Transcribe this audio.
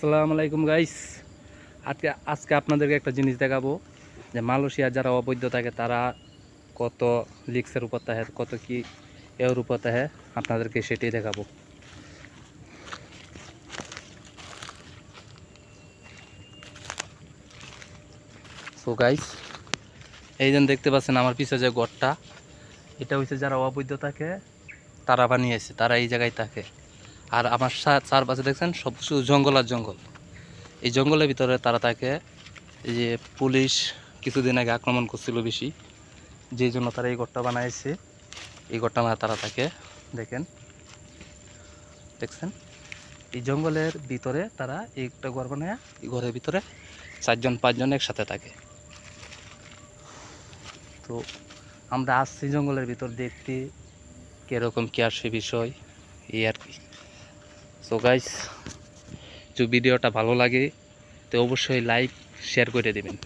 আসসালামু আলাইকুম গাইস আজকে আজকে আপনাদেরকে একটা জিনিস দেখাবো যে মালয়েশিয়া যারা অবৈধ থাকে, তারা কত লিক্সের উপর থাকে, কত কি এর উপর থাকে, আপনাদেরকে সেটাই দেখাবো। সো গাইস এই যেন দেখতে পাচ্ছেন আমার পিছনে যে গড়টা, এটা হচ্ছে যারা অবৈধ থাকে, তারা বানিয়েছে তারা এই জায়গায় থাকে। আর আমার চারপাশে দেখছেন সব শুধু জঙ্গল আর জঙ্গল। এই জঙ্গলের ভিতরে তারা তাকে এই যে পুলিশ কিছুদিন আগে আক্রমণ করছিল বেশি, যেই জন্য তারা এই ঘরটা বানাইছে। এই ঘরটা মানে তারা তাকে দেখেন। দেখছেন? এই জঙ্গলের ভিতরে তারা একটা ঘর বানায়, এই ঘরের ভিতরে চারজন, পাঁচজন একসাথে থাকে। তো আমরা আসছি জঙ্গলের ভিতর দেখতে, কীরকম কি আসে বিষয়, এই আর কি। সো গাইস যদি ভিডিওটা ভালো লাগে তো অবশ্যই লাইক শেয়ার করে দেবেন।